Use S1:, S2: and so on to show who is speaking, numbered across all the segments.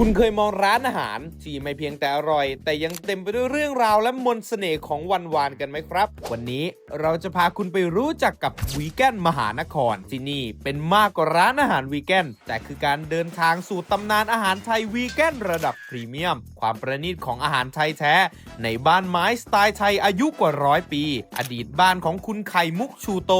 S1: คุณเคยมองร้านอาหารที่ไม่เพียงแต่อร่อย แต่ยังเต็มไปด้วยเรื่องราวและมนต์เสน่ห์ของวันวานกันไหมครับ วันนี้เราจะพาคุณไปรู้จักกับวีแกนมหานคร ที่นี่เป็นมากกว่าร้านอาหารวีแกนแต่คือการเดินทางสู่ตำนานอาหารไทยวีแกนระดับพรีเมียม ความประณีตของอาหารไทยแท้ ในบ้านไม้สไตล์ไทยอายุกว่าร้อยปี อดีตบ้านของคุณไข่มุกชูโต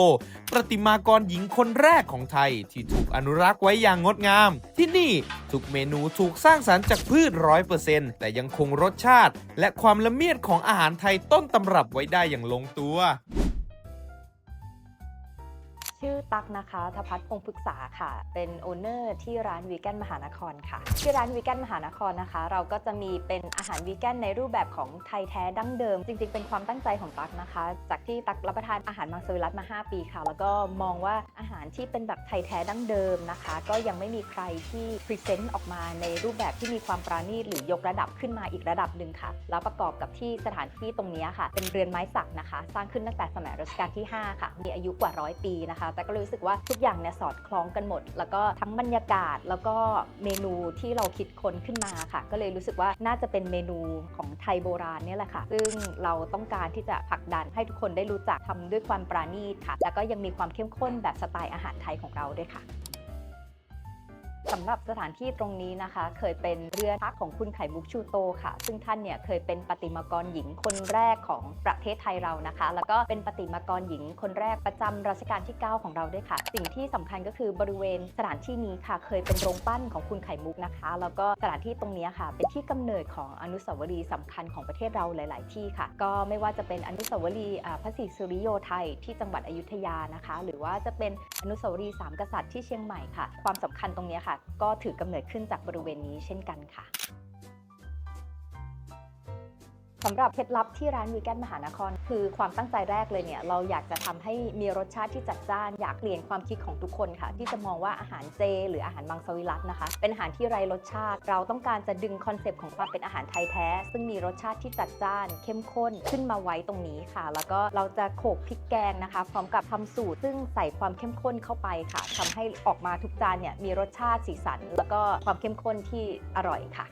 S1: ประติมากรหญิงคนแรกของไทยที่ถูกอนุรักษ์ไว้อย่างงดงาม ที่นี่ทุกเมนูถูกสร้างสรรค์จากพืชร้อยเปอร์เซ็นต์แต่ยังคงรสชาติ และความละเมียดของอาหารไทยต้นตำรับไว้ได้อย่างลงตัว
S2: ชื่อตักนะคะทพัฒน์พงศ์พฤกษาค่ะ เป็นโอเนอร์ที่ร้านวีแกนมหานครค่ะ ที่ร้านวีแกนมหานครนะคะ เราก็จะมีเป็นอาหารวีแกนในรูปแบบของไทยแท้ดั้งเดิม จริงๆ เป็นความตั้งใจของตักนะคะ จากที่ตักรับประทานอาหารมังสวิรัตมา 5 ปีค่ะ แล้วก็มองว่าอาหารที่เป็นแบบไทยแท้ดั้งเดิมนะคะ ก็ยังไม่มีใครที่พรีเซนต์ออกมาในรูปแบบที่มีความปราณีตหรือยกระดับขึ้นมาอีกระดับหนึ่งค่ะ แล้วประกอบกับที่สถานที่ตรงนี้ค่ะ เป็นเรือนไม้สักนะคะ สร้างขึ้นตั้งแต่สมัยรัชกาลที่ 5 ค่ะ มีอายุกว่าร้อยปีนะคะแต่ก็เลยรู้สึกว่าทุกอย่างเนี่ยสอดคล้องกันหมด แล้วก็ทั้งบรรยากาศแล้วก็เมนูที่เราคิดค้นขึ้นมาค่ะ ก็เลยรู้สึกว่าน่าจะเป็นเมนูของไทยโบราณเนี่ยแหละค่ะ ซึ่งเราต้องการที่จะผลักดันให้ทุกคนได้รู้จักทำด้วยความปราณีตค่ะ แล้วก็ยังมีความเข้มข้นแบบสไตล์อาหารไทยของเราด้วยค่ะ สำหรับสถานที่ตรงนี้นะคะ เคยเป็นเรือพักของคุณไข่มุกชูโตค่ะ ซึ่งท่านเนี่ยเคยเป็นปฏิมากรหญิงคนแรกของประเทศไทยเรานะคะ แล้วก็เป็นปฏิมากรหญิงคนแรกประจำรัชกาลที่ 9 ของเราด้วยค่ะ สิ่งที่สำคัญก็คือบริเวณสถานที่นี้ค่ะ เคยเป็นโรงปั้นของคุณไข่มุกนะคะ แล้วก็สถานที่ตรงนี้ค่ะ เป็นที่กำเนิดของอนุสาวรีย์สำคัญของประเทศเราหลาย ๆ ที่ค่ะ ก็ไม่ว่าจะเป็นอนุสาวรีย์พระศรีสุริโยไทยที่จังหวัดอยุธยานะคะ หรือว่าจะเป็นอนุสาวรีย์สามกษัตริย์ที่เชียงใหม่ค่ะ ความสำคัญตรงนี้ค่ะก็ถือกำเนิดขึ้นจากบริเวณนี้เช่นกันค่ะำหรับเคล็ดลับที่ร้านวีแกนมหานคร คือความตั้งใจแรกเลยเนี่ยเราอยากจะทำให้มีรสชาติที่จัดจ้านอยากเปลี่ยนความคิดของทุกคนค่ะ ที่จะมองว่าอาหารเจ หรืออาหารมังสวิรัตนะคะ เป็นอาหารที่ไร้รสชาติ เราต้องการจะดึงคอนเซปต์ของความเป็นอาหารไทยแท้ ซึ่งมีรสชาติที่จัดจ้าน เข้มข้นขึ้นมาไว้ตรงนี้ค่ะ แล้วก็เราจะโขลกพริกแกงนะคะ พร้อมกับทำสูตร ซึ่งใส่ความเข้มข้นเข้าไปค่ะทำให้ออกมาทุกจานเนี่ยมีรสชาติสีสัน แล้วก็ความเข้มข้นที่อร่อยค่ะ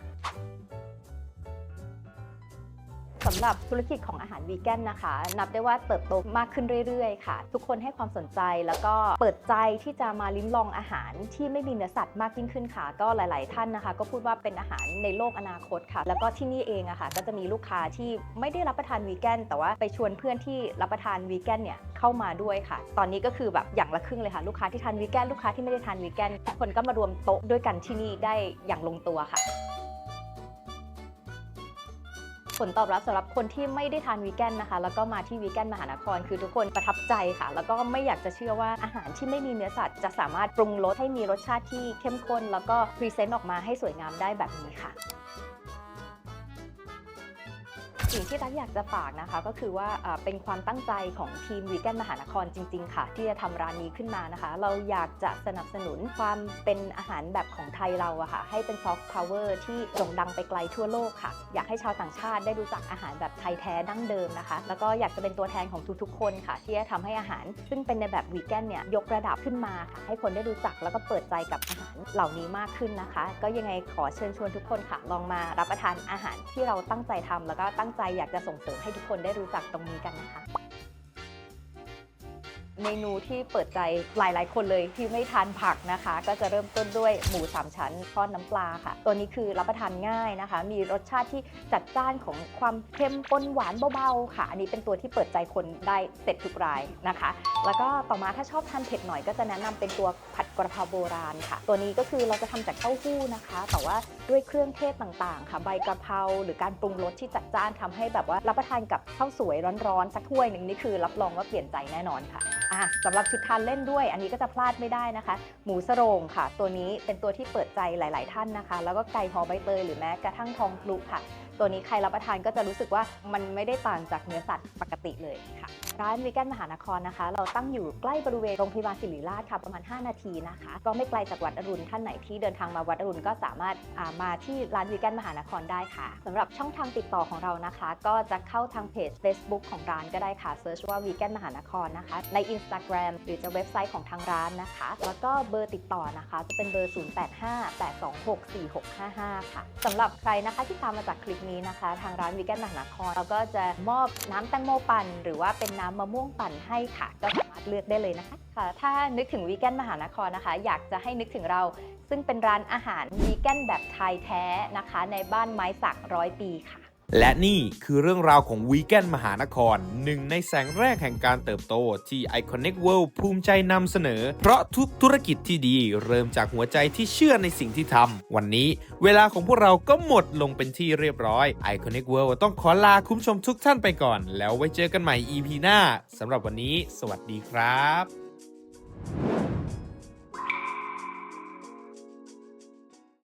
S2: สำหรับธุรกิจของอาหารวีแกนนะคะ นับได้ว่าเติบโตมากขึ้นเรื่อยๆ ค่ะ ทุกคนให้ความสนใจแล้วก็เปิดใจที่จะมาลิ้มลองอาหารที่ไม่มีเนื้อสัตว์มากยิ่งขึ้นค่ะ ก็หลาย ๆ ท่านนะคะ ก็พูดว่าเป็นอาหารในโลกอนาคตค่ะ แล้วก็ที่นี่เองอะค่ะ ก็จะมีลูกค้าที่ไม่ได้รับประทานวีแกนแต่ว่าไปชวนเพื่อนที่รับประทานวีแกนเนี่ยเข้ามาด้วยค่ะ ตอนนี้ก็คือแบบอย่างละครึ่งเลยค่ะ ลูกค้าที่ทานวีแกนลูกค้าที่ไม่ได้ทานวีแกนทุกคนก็มารวมโต๊ะด้วยกันที่นี่ได้อย่างลงตัวค่ะ ผลตอบรับสำหรับคนที่ไม่ได้ทานวีแกนนะคะ แล้วก็มาที่วีแกนมหานคร คือทุกคนประทับใจค่ะ แล้วก็ไม่อยากจะเชื่อว่าอาหารที่ไม่มีเนื้อสัตว์จะสามารถปรุงรสให้มีรสชาติที่เข้มข้น แล้วก็พรีเซนต์ออกมาให้สวยงามได้แบบนี้ค่ะ สิ่งที่ตั๊กอยากจะฝากนะคะ ก็คือว่าเป็นความตั้งใจของทีมวีแกนมหานครจริง ๆ ค่ะ ที่จะทำร้านนี้ขึ้นมานะคะ เราอยากจะสนับสนุนความเป็นอาหารแบบของไทยเราอะค่ะ ให้เป็นซอฟต์พาวเวอร์ที่โด่งดังไปไกลทั่วโลกค่ะ อยากให้ชาวต่างชาติได้รู้จักอาหารแบบไทยแท้ดั้งเดิมนะคะ แล้วก็อยากจะเป็นตัวแทนของทุกๆคนค่ะ ที่จะทำให้อาหาร ซึ่งเป็นในแบบวีแกนเนี่ยยกระดับขึ้นมาค่ะ ให้คนได้รู้จักแล้วก็เปิดใจกับอาหารเหล่านี้มากขึ้นนะคะ ก็ยังไงขอเชิญชวนทุกคนค่ะ ลองมารับประทานอาหารที่เราตั้งใจทำแล้วก็ตั้งใจอยากจะส่งเสริมให้ทุกคนได้รู้จักตรงนี้กันนะคะ เมนูที่เปิดใจหลายๆ คนเลยที่ไม่ทานผักนะคะ ก็จะเริ่มต้นด้วยหมูสามชั้นทอดน้ำปลาค่ะ ตัวนี้คือรับประทานง่ายนะคะ มีรสชาติที่จัดจ้านของความเค็มปนหวานเบาๆค่ะ อันนี้เป็นตัวที่เปิดใจคนได้เสร็จทุกรายนะคะ แล้วก็ต่อมาถ้าชอบทานเผ็ดหน่อยก็จะแนะนำเป็นตัวผัดกระเพราโบราณค่ะ ตัวนี้ก็คือเราจะทำจากเต้าหู้นะคะ แต่ว่าด้วยเครื่องเทศต่างๆ ค่ะ ใบกระเพราหรือการปรุงรสที่จัดจ้านทำให้แบบว่ารับประทานกับข้าวสวยร้อนๆสักถ้วยหนึ่งนี่คือรับรองว่าเปลี่ยนใจแน่นอนค่ะอะสำหรับชุดทานเล่นด้วย อันนี้ก็จะพลาดไม่ได้นะคะ หมูสโรงค่ะ ตัวนี้เป็นตัวที่เปิดใจหลาย ๆ ท่านนะคะ แล้วก็ไก่หอใบเตยหรือแม้กระทั่งทองพลุค่ะ ตัวนี้ใครรับประทานก็จะรู้สึกว่ามันไม่ได้ต่างจากเนื้อสัตว์ปกติเลยค่ะ ร้านวีแกนมหานครนะคะ เราตั้งอยู่ใกล้บริเวณโรงพยาบาลศิริราชค่ะประมาณ 5 นาทีนะคะ ก็ไม่ไกลจากวัดอรุณท่านไหนที่เดินทางมาวัดอรุณก็สามารถามาที่ร้านวีแกนมหานครได้ค่ะสำหรับช่องทางติดต่อของเรานะคะ ก็จะเข้าทางเพจ Facebook ของร้านก็ได้ค่ะเซิร์ชว่าวีแกนมหานครนะคะ ใน Instagram หรือจะเว็บไซต์ของทางร้านนะคะ แล้วก็เบอร์ติดต่อนะคะ จะเป็นเบอร์ 0858264655 ค่ะสำหรับใครนะคะที่ตามมาจากคลิปนี้นะคะ ทางร้านวิกแกนมหานครเราก็จะมอบน้ำแตงโมปั่น หรือว่าเป็นน้ำมะม่วงปั่นให้ค่ะ ก็สามารถเลือกได้เลยนะคะค่ะ ถ้านึกถึงวิกแกนมหานครนะคะ อยากจะให้นึกถึงเรา ซึ่งเป็นร้านอาหารวีแกนแบบไทยแท้นะคะ ในบ้านไม้สักร้อยปีค่ะ
S1: และนี่คือเรื่องราวของวีแกนมหานคร หนึ่งในแสงแรกแห่งการเติบโตที่ Iconic World ภูมิใจนำเสนอ เพราะทุกธุรกิจที่ดีเริ่มจากหัวใจที่เชื่อในสิ่งที่ทำ วันนี้เวลาของพวกเราก็หมดลงเป็นที่เรียบร้อย Iconic World ต้องขอลาคุณผู้ชมทุกท่านไปก่อน แล้วไว้เจอกันใหม่ EP หน้าสำหรับวันนี้ สวัสดีครับ